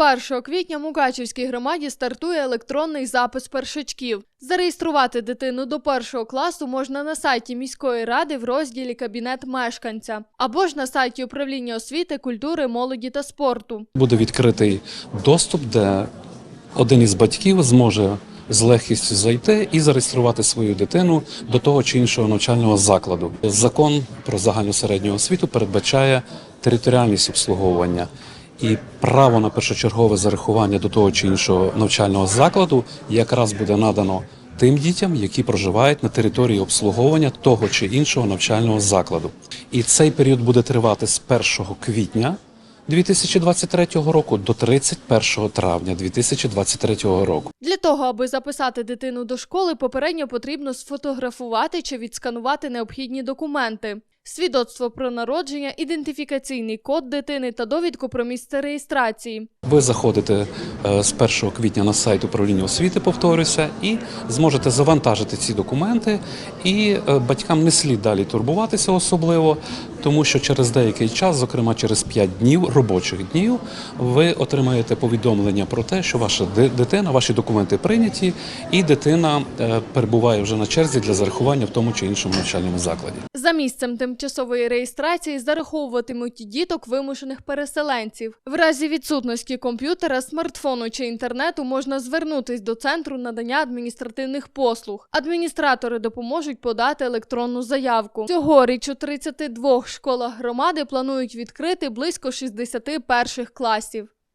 1 квітня в Мукачівській громаді стартує електронний запис першачків. Зареєструвати дитину до першого класу можна на сайті міської ради в розділі Кабінет мешканця або ж на сайті управління освіти, культури, молоді та спорту. Буде відкритий доступ, де один із батьків зможе з легкістю зайти і зареєструвати свою дитину до того чи іншого навчального закладу. Закон про загальну середню освіту передбачає територіальність обслуговування. І право на першочергове зарахування до того чи іншого навчального закладу якраз буде надано тим дітям, які проживають на території обслуговування того чи іншого навчального закладу. І цей період буде тривати з 1 квітня 2023 року до 31 травня 2023 року. Для того, аби записати дитину до школи, попередньо потрібно сфотографувати чи відсканувати необхідні документи. Свідоцтво про народження, ідентифікаційний код дитини та довідку про місце реєстрації. Ви заходите е, з 1 квітня на сайт управління освіти, повторюся, і зможете завантажити ці документи. І е, батькам не слід далі турбуватися особливо, тому що через деякий час, зокрема через 5 днів робочих днів, ви отримаєте повідомлення про те, що ваша дитина, ваші документи прийняті, і дитина е, перебуває вже на черзі для зарахування в тому чи іншому навчальному закладі. За місцем тимчасової реєстрації зараховуватимуть діток вимушених переселенців. В разі відсутності комп'ютера, смартфону чи інтернету можна звернутись до центру надання адміністративних послуг. Адміністратори допоможуть подати електронну заявку. Цьогоріч у 32 школах громади планують відкрити близько 60 перших класів.